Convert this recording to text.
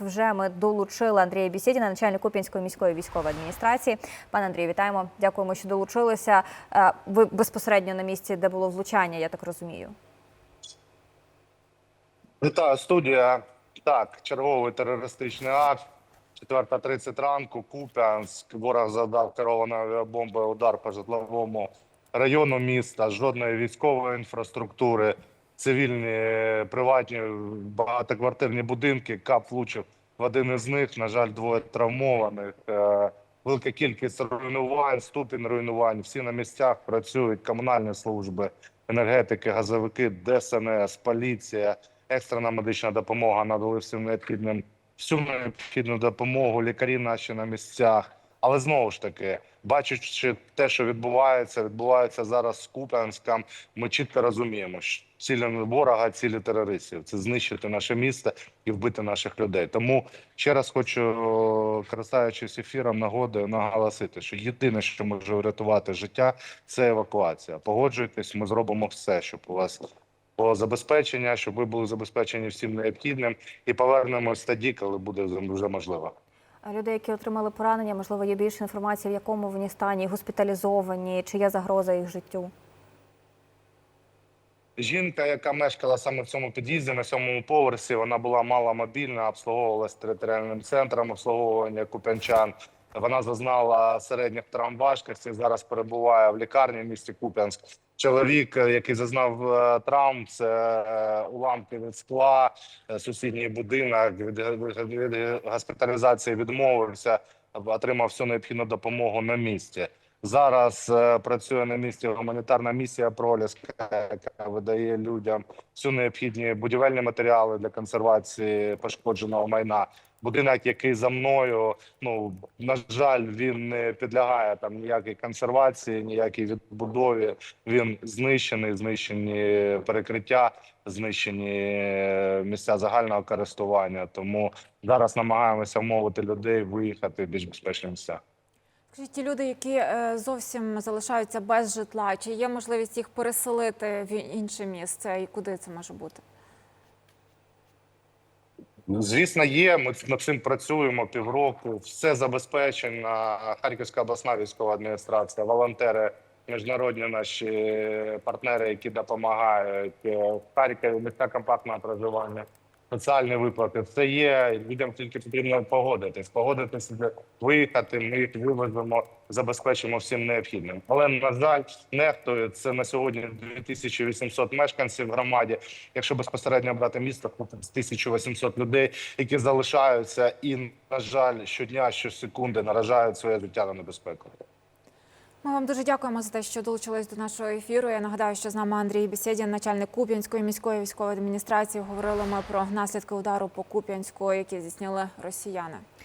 вже ми долучили Андрія Бісєдіна, начальник Куп'янської міської військової адміністрації. Пане Андрію, вітаємо. Дякуємо, що долучилися. Е, Ви безпосередньо на місці, де було влучання, я так розумію. Вітаю, студія. Так, черговий терористичний акт. 4.30 ранку, Куп'янськ. Ворог завдав керованою авіабомбою удар по житловому району міста. Жодної військової інфраструктури, цивільні, приватні, багатоквартирні будинки. КАП влучив в один із них. На жаль, двоє травмованих. Е, Велика кількість руйнувань, ступінь руйнувань. Всі на місцях працюють комунальні служби, енергетики, газовики, ДСНС, поліція екстрена медична допомога надали всім необхідним всю необхідну допомогу. Лікарі наші на місцях. Але знову ж таки, бачачи те, що відбувається, відбувається зараз з Куп'янськом, ми чітко розуміємо, що цілі ворога, цілі терористів це знищити наше місто і вбити наших людей. Тому ще раз хочу, користуючись ефіром, нагодою наголосити, що єдине, що може врятувати життя, це евакуація. Погоджуйтесь, ми зробимо все, щоб у вас було забезпечення, щоб ви були забезпечені всім необхідним, і повернемось тоді, коли буде вже можливо. Люди, які отримали поранення, можливо, є більше інформації, в якому вони стані, госпіталізовані, чи є загроза їх життю. Жінка, яка мешкала саме в цьому під'їзді на сьомому поверсі, вона була маломобільна, обслуговувалась територіальним центром обслуговування куп'янчан. Вона зазнала середніх травм важкості. Зараз перебуває в лікарні в місті Куп'янськ. Чоловік, е, який зазнав е, травм, це е, уламки від скла, сусідній будинок від госпіталізації відмовився, отримав всю необхідну допомогу на місці. Зараз е, працює на місці гуманітарна місія Проліска, яка видає людям всю необхідні будівельні матеріали для консервації пошкодженого майна. Будинок, який за мною, ну на жаль, він не підлягає там ніякій консервації, ніякій відбудові. Він знищений, знищені перекриття, знищені е, місця загального користування. Тому зараз намагаємося вмовити людей виїхати в більш безпечні місця. Ті люди, які е, зовсім залишаються без житла, чи є можливість їх переселити в інше місце, і куди це може бути? Ну, Звісно, є. Ми над цим працюємо півроку. Все забезпечено. Харківська обласна військова адміністрація, волонтери, міжнародні наші партнери, які допомагають. Е, В Харкові місця компактного проживання, соціальні виплати. Все є. Людям тільки потрібно погодитись. Погодитися, виїхати. Ми їх вивеземо, забезпечимо всім необхідним. Але на жаль, нехтують це на сьогодні 2800 мешканців в громаді. Якщо безпосередньо брати місто, то з 1800 людей, які залишаються, і на жаль, щодня, щосекунди наражають своє життя на небезпеку. Ми вам дуже дякуємо за те, що долучились до нашого ефіру. Я нагадаю, що з нами Андрій Бесєдін, начальник Куп'янської міської військової адміністрації. Говорили ми про наслідки удару по Куп'янську, які здійснили росіяни.